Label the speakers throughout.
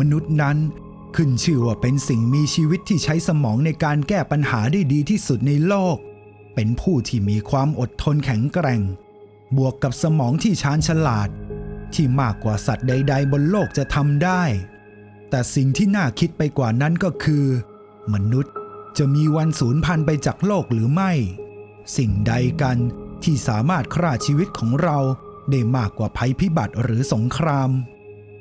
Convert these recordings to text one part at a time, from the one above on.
Speaker 1: มนุษย์นั้นขึ้นชื่อว่าเป็นสิ่งมีชีวิตที่ใช้สมองในการแก้ปัญหาได้ดีที่สุดในโลก เป็นผู้ที่มีความอดทนแข็งแกร่ง บวกกับสมองที่ชาญฉลาด ที่มากกว่าสัตว์ใด ๆ บนโลกจะทำได้ แต่สิ่งที่น่าคิดไปกว่านั้นก็คือ มนุษย์จะมีวันสูญพันธุ์ไปจากโลกหรือไม่ สิ่งใดกันที่สามารถฆ่าชีวิตของเราได้มากกว่าภัยพิบัติหรือสงคราม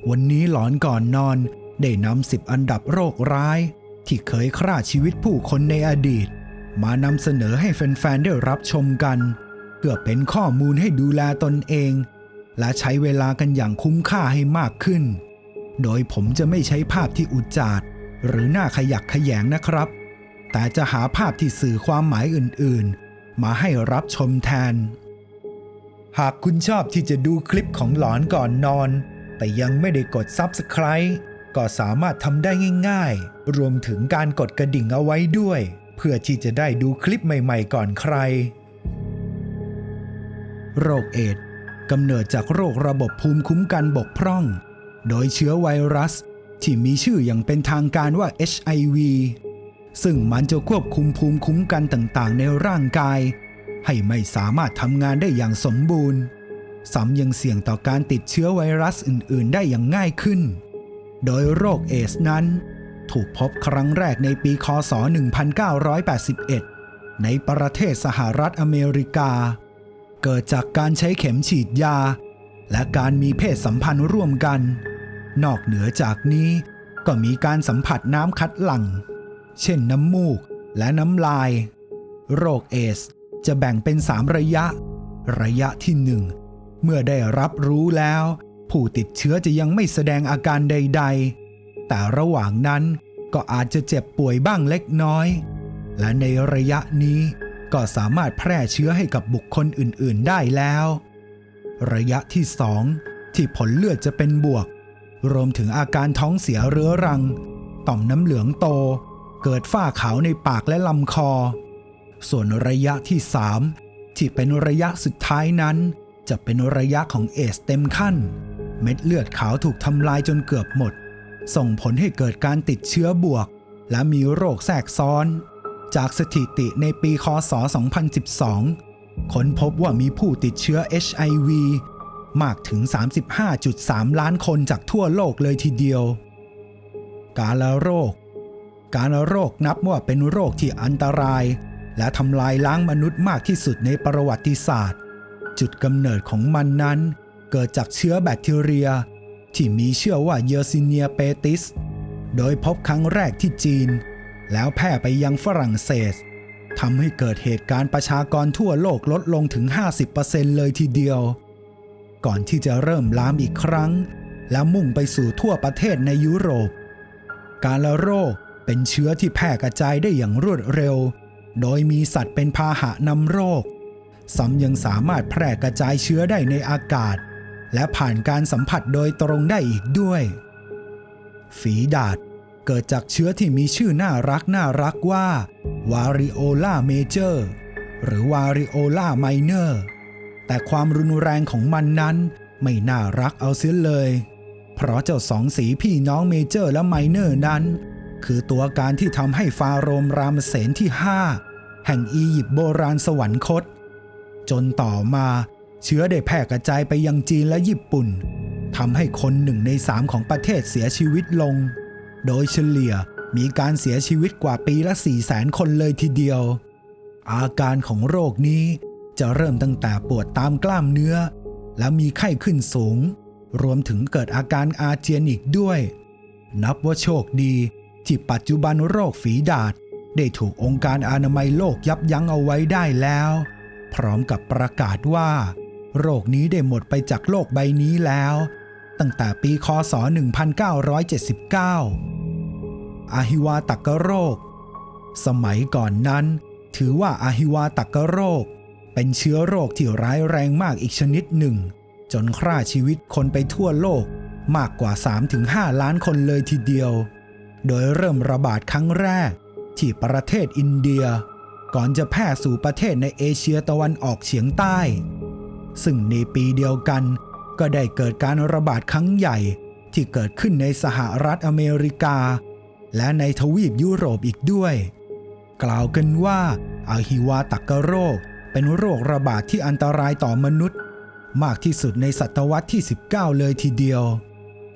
Speaker 1: วันนี้หลอนก่อนนอน ได้นำสิบอันดับโรคร้าย ที่เคยฆ่าชีวิตผู้คนในอดีต มานำเสนอให้แฟนๆ ได้รับชมกัน เพื่อเป็นข้อมูลให้ดูแลตนเอง และใช้เวลากันอย่างคุ้มค่าให้มากขึ้น โดยผมจะไม่ใช้ภาพที่อุจจาดหรือหน้าขยักขยงนะครับ แต่จะหาภาพที่สื่อความหมายอื่นๆ มาให้รับชมแทน หากคุณชอบที่จะดูคลิปของหลอนก่อนนอน แต่ยังไม่ได้กด Subscribe ก็สามารถทำได้ง่ายๆ รวมถึงการกดกระดิ่งเอาไว้ด้วย เพื่อที่จะได้ดูคลิปใหม่ๆก่อนใคร โรคเอดส์กำเนิดจากโรคระบบภูมิคุ้มกันบกพร่อง โดยเชื้อไวรัส ที่มีชื่ออย่างเป็นทางการว่า HIV ซึ่งมันจะควบคุมภูมิคุ้มกันต่างๆ ในร่างกาย ให้ไม่สามารถทำงานได้อย่างสมบูรณ์ ซ้ำยังเสี่ยงต่อการติดเชื้อไวรัสอื่น ๆ ได้อย่างง่ายขึ้น โดยโรคเอสนั้น ถูกพบครั้งแรกในปีคศ 1981 ในประเทศสหรัฐอเมริกา เกิดจากการใช้เข็มฉีดยา และการมีเพศสัมพันธ์ร่วมกัน นอกเหนือจากนี้ก็มีการสัมผัสน้ำคัดหลั่ง เช่นน้ำมูกและน้ำลาย โรคเอสจะแบ่งเป็น 3 ระยะ ระยะที่ 1 เมื่อได้รับรู้แล้ว ผู้ติดเชื้อจะยังไม่แสดงอาการใด ๆ แต่ระหว่างนั้นก็อาจจะเจ็บป่วยบ้างเล็กน้อย และในระยะนี้ก็สามารถแพร่เชื้อให้กับบุคคลอื่น ๆ ได้แล้ว ระยะที่2ที่ผลเลือดจะเป็นบวก รวมถึงอาการท้องเสียเรื้อรัง ต่อมน้ำเหลืองโต เกิดฝ้าขาวในปากและลำคอ ส่วนระยะที่3ที่เป็นระยะสุดท้ายนั้น จะเป็นระยะของเอสเต็มขั้น เม็ดเลือดขาวถูกทำลายจนเกือบหมด ส่งผลให้เกิดการติดเชื้อบวก และมีโรคแทรกซ้อน จากสถิติในปีคศ 2012 ค้นพบว่ามีผู้ติดเชื้อ HIV มากถึง 35.3 ล้านคนจากทั่วโลกเลยทีเดียว การละโรค การละโรคนับว่าเป็นโรคที่อันตราย และทำลายล้างมนุษย์มากที่สุดในประวัติศาสตร์ จุดกำเนิดของมันนั้น เกิดจากเชื้อแบคทีเรีย ที่มีเชื่อว่าเยอร์ซิเนียเปติส โดยพบครั้งแรกที่จีน แล้วแพร่ไปยังฝรั่งเศสทำให้เกิดเหตุการณ์ประชากรทั่วโลกลดลงถึง 50%เลยทีเดียว ก่อนที่จะเริ่มลามอีกครั้ง และมุ่งไปสู่ทั่วประเทศในยุโรป การละโรคเป็นเชื้อที่แพร่กระจายได้อย่างรวดเร็ว โดยมีสัตว์เป็นพาหะนำโรค ซ้ำยังสามารถแพร่กระจายเชื้อได้ในอากาศ และผ่านการสัมผัสโดยตรงได้อีกด้วย ฝีดาษเกิดจากเชื้อที่มีชื่อน่ารักน่ารักว่า Variola Major หรือ Variola Minor แต่ความรุนแรงของมันนั้นไม่น่ารักเอาเสียเลย เพราะเจ้าสองสีพี่น้องเมเจอร์และไมเนอร์นั้น คือตัวการที่ทำให้ฟาโรมรามเสนที่ 5 แห่งอียิปต์โบราณสวรรคต จนต่อมา เชื้อได้แพร่กระจายไปยังจีนและญี่ปุ่นทำให้คนหนึ่งในสามของประเทศเสียชีวิตลง โดยเฉลี่ยมีการเสียชีวิตกว่าปีละ4 0 0แสนคนเลยทีเดียว อาการของโรคนี้จะเริ่มตั้งแต่ปวดตามกล้ามเนื้อ และมีไข้ขึ้นสูง รวมถึงเกิดอาการอาเจียนอีกด้วย นับว่าโชคดีที่ปัจจุบันโรคฝีดาษได้ถูกองค์การอนามัยโลกยับยั้งเอาไว้ได้แล้ว พร้อมกับประกาศว่า โรคนี้ได้หมดไปจากโลกใบนี้แล้ว ตั้งแต่ปีคศ 1979 อาฮิวาตักโรค สมัยก่อนนั้น ถือว่าอาฮิวาตักโรค เป็นเชื้อโรคที่ร้ายแรงมากอีกชนิดหนึ่ง จนฆ่าชีวิตคนไปทั่วโลกมากกว่า 3-5 ล้านคนเลยทีเดียว โดยเริ่มระบาดครั้งแรก ที่ประเทศอินเดีย ก่อนจะแพร่สู่ประเทศในเอเชียตะวันออกเฉียงใต้ ซึ่งในปีเดียวกัน ก็ได้เกิดการระบาดครั้งใหญ่ที่เกิดขึ้นในสหรัฐอเมริกา และในทวีปยุโรปอีกด้วย กล่าวกันว่าอาฮิวาตักกะโรค เป็นโรคระบาดที่อันตรายต่อมนุษย์ มากที่สุดในศตวรรษที่ 19 เลยทีเดียว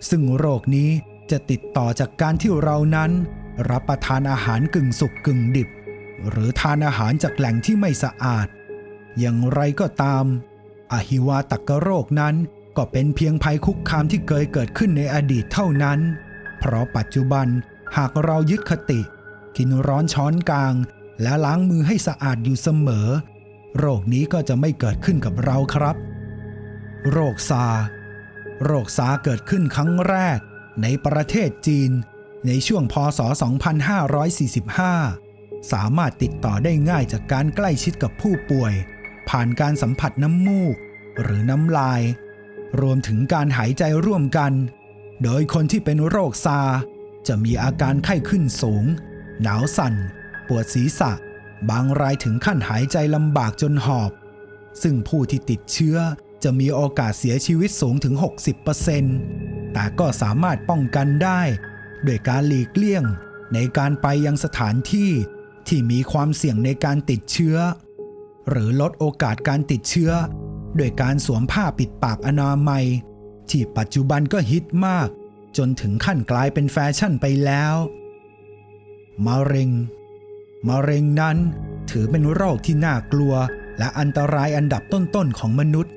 Speaker 1: ซึ่งโรคนี้จะติดต่อจากการที่เรานั้น รับประทานอาหารกึ่งสุกกึ่งดิบ หรือทานอาหารจากแหล่งที่ไม่สะอาด อย่างไรก็ตามอาฮิวาตกโรคนั้นก็เป็นเพียงภัยคุกคามที่เคยเกิดขึ้นในอดีตเท่านั้น เพราะปัจจุบันหากเรายึดคติ กินร้อนช้อนกลาง และล้างมือให้สะอาดอยู่เสมอ โรคนี้ก็จะไม่เกิดขึ้นกับเราครับ โรคซา โรคซาเกิดขึ้นครั้งแรก ในประเทศจีน ในช่วงพศ 2545 สามารถติดต่อได้ง่ายจากการใกล้ชิดกับผู้ป่วย ผ่านการสัมผัสน้ำมูก หรือน้ำลาย รวมถึงการหายใจร่วมกัน โดยคนที่เป็นโรคซา จะมีอาการไข้ขึ้นสูง หนาวสั่น ปวดศีรษะ บางรายถึงขั้นหายใจลำบากจนหอบ ซึ่งผู้ที่ติดเชื้อจะมีโอกาสเสียชีวิตสูงถึง 60%แต่ก็สามารถป้องกันได้ด้วยการหลีกเลี่ยง ในการไปยังสถานที่ ที่มีความเสี่ยงในการติดเชื้อ หรือลดโอกาสการติดเชื้อ โดยการสวมผ้าปิดปากอนามัย ที่ปัจจุบันก็ฮิตมาก จนถึงขั้นกลายเป็นแฟชั่นไปแล้วมะเร็งมะเร็งนั้นถือเป็นโรคที่น่ากลัวและอันตรายอันดับต้นๆของมนุษย์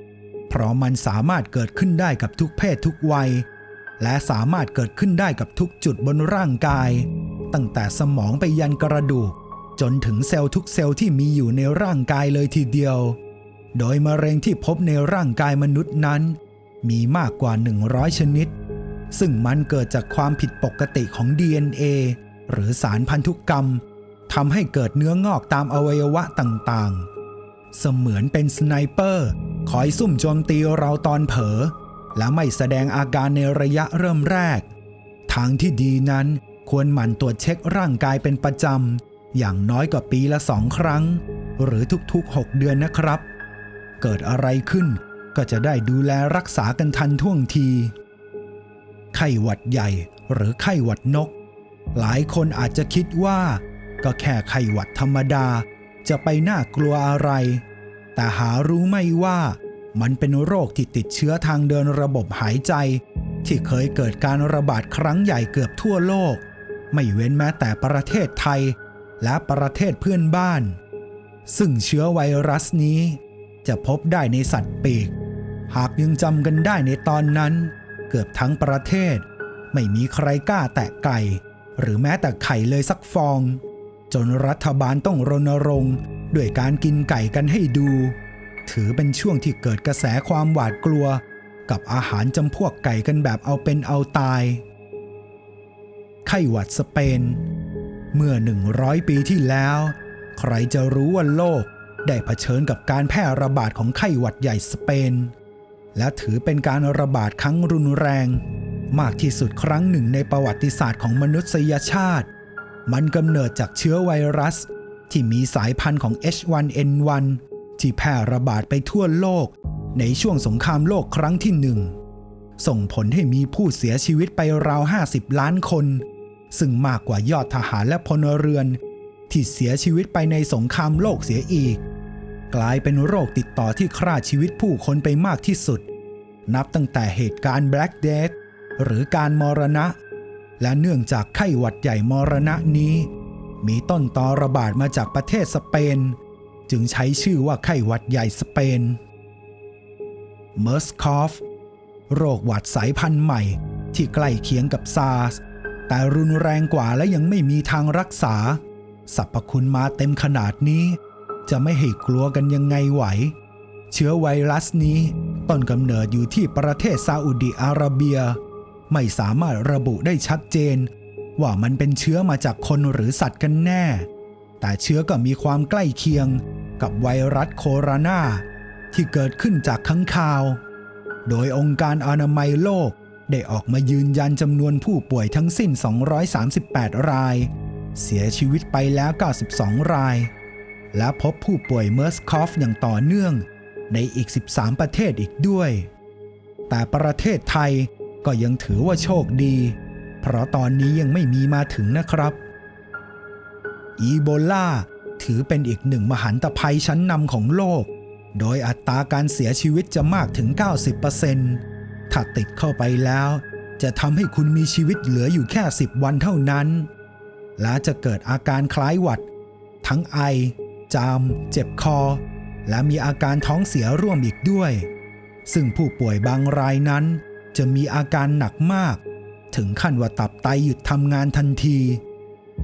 Speaker 1: เพราะมันสามารถเกิดขึ้นได้กับทุกเพศทุกวัย และสามารถเกิดขึ้นได้กับทุกจุดบนร่างกาย ตั้งแต่สมองไปยันกระดูก จนถึงเซลล์ทุกเซลล์ที่มีอยู่ในร่างกายเลยทีเดียว โดยมะเร็งที่พบในร่างกายมนุษย์นั้น มีมากกว่า 100 ชนิด ซึ่งมันเกิดจากความผิดปกติของ DNA หรือสารพันธุกรรมทำให้เกิดเนื้องอกตามอวัยวะต่างๆ เสมือนเป็นสไนเปอร์คอยซุ่มโจมตีเราตอนเผลอและไม่แสดงอาการในระยะเริ่มแรก ทางที่ดีนั้นควรหมั่นตรวจเช็คร่างกายเป็นประจำ อย่างน้อยกว่าปีละสองครั้ง หรือทุกๆ 6 เดือนนะครับ เกิดอะไรขึ้นก็จะได้ดูแลรักษากันทันท่วงที ไข้หวัดใหญ่หรือไข้หวัดนก หลายคนอาจจะคิดว่า ก็แค่ไข้หวัดธรรมดา จะไปน่ากลัวอะไร แต่หารู้ไม่ว่ามันเป็นโรคที่ติดเชื้อทางเดินระบบหายใจ ที่เคยเกิดการระบาดครั้งใหญ่เกือบทั่วโลก ไม่เว้นแม้แต่ประเทศไทย และประเทศเพื่อนบ้าน ซึ่งเชื้อไวรัสนี้ จะพบได้ในสัตว์ปีก หากยังจำกันได้ในตอนนั้น เกือบทั้งประเทศ ไม่มีใครกล้าแตะไก่ หรือแม้แต่ไข่เลยสักฟอง จนรัฐบาลต้องรณรงค์ด้วยการกินไก่กันให้ดู ถือเป็นช่วงที่เกิดกระแสความหวาดกลัว กับอาหารจำพวกไก่กันแบบเอาเป็นเอาตาย ไข้หวัดสเปน เมื่อ 100 ปีที่แล้ว ใครจะรู้ว่าโลกได้เผชิญกับการแพร่ระบาดของไข้หวัดใหญ่สเปน และถือเป็นการระบาดครั้งรุนแรง มากที่สุดครั้งหนึ่งในประวัติศาสตร์ของมนุษยชาติ มันกำเนิดจากเชื้อไวรัส ที่มีสายพันธุ์ของ H1N1 ที่แพร่ระบาดไปทั่วโลก ในช่วงสงครามโลกครั้งที่หนึ่งส่งผลให้มีผู้เสียชีวิตไปราว 50 ล้านคน ซึ่งมากกว่ายอดทหารและพลเรือน ที่เสียชีวิตไปในสงครามโลกเสียอีก กลายเป็นโรคติดต่อที่ฆ่าชีวิตผู้คนไปมากที่สุด นับตั้งแต่เหตุการณ์ Black Death หรือการมรณะ และเนื่องจากไข้หวัดใหญ่มรณะนี้ มีต้นตอระบาดมาจากประเทศสเปน จึงใช้ชื่อว่าไข้หวัดใหญ่สเปนเมอร์สคอฟโรคหวัดสายพันธุ์ใหม่ที่ใกล้เคียงกับซาร์ส แต่รุนแรงกว่าและยังไม่มีทางรักษาสรรพคุณมาเต็มขนาดนี้ จะไม่ให้กลัวกันยังไงไหว เชื้อไวรัสนี้ต้นกำเนิดอยู่ที่ประเทศซาอุดิอาระเบีย ไม่สามารถระบุได้ชัดเจน ว่ามันเป็นเชื้อมาจากคนหรือสัตว์กันแน่ แต่เชื้อก็มีความใกล้เคียงกับไวรัสโคโรนาที่เกิดขึ้นจากค้างคาว โดยองค์การอนามัยโลก ได้ออกมายืนยันจำนวนผู้ป่วยทั้งสิ้น 238 ราย เสียชีวิตไปแล้ว 92 ราย และพบผู้ป่วยเมอร์สคอฟอย่างต่อเนื่องในอีก 13 ประเทศอีกด้วย แต่ประเทศไทยก็ยังถือว่าโชคดี เพราะตอนนี้ยังไม่มีมาถึงนะครับ อีโบลาถือเป็นอีกหนึ่งมหันตภัยชั้นนำของโลก โดยอัตราการเสียชีวิตจะมากถึง 90% ถ้าติดเข้าไปแล้ว จะทำให้คุณมีชีวิตเหลืออยู่แค่10วันเท่านั้น และจะเกิดอาการคล้ายหวัด ทั้งไอ จาม เจ็บคอ และมีอาการท้องเสียร่วมอีกด้วย ซึ่งผู้ป่วยบางรายนั้น จะมีอาการหนักมาก ถึงขั้นว่าตับไตหยุดทำงานทันที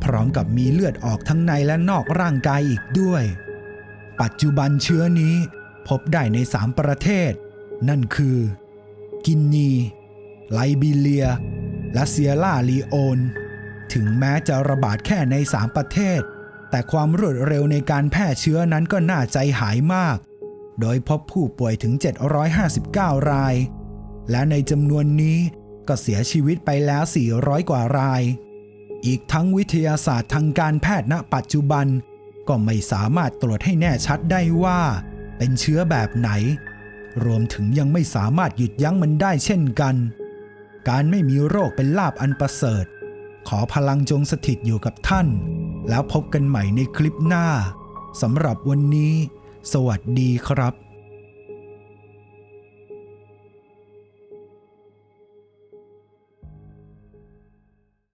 Speaker 1: พร้อมกับมีเลือดออกทั้งในและนอกร่างกายอีกด้วย ปัจจุบันเชื้อนี้พบได้ใน3ประเทศ นั่นคือ กินนี ไลบีเรีย และเซียร่าลีโอน ถึงแม้จะระบาดแค่ใน 3 ประเทศ แต่ความรวดเร็วในการแพร่เชื้อนั้นก็น่าใจหายมาก โดยพบผู้ป่วยถึง 759 ราย และในจำนวนนี้ก็เสียชีวิตไปแล้ว 400 กว่าราย อีกทั้งวิทยาศาสตร์ทางการแพทย์ณปัจจุบัน ก็ไม่สามารถตรวจให้แน่ชัดได้ว่า เป็นเชื้อแบบไหน รวมถึงยังไม่สามารถหยุดยั้งมันได้เช่นกัน การไม่มีโรคเป็นลาบอันประเสริฐ ขอพลังจงสถิตอยู่กับท่าน แล้วพบกันใหม่ในคลิปหน้าสำหรับวันนี้ สวัสดีครับ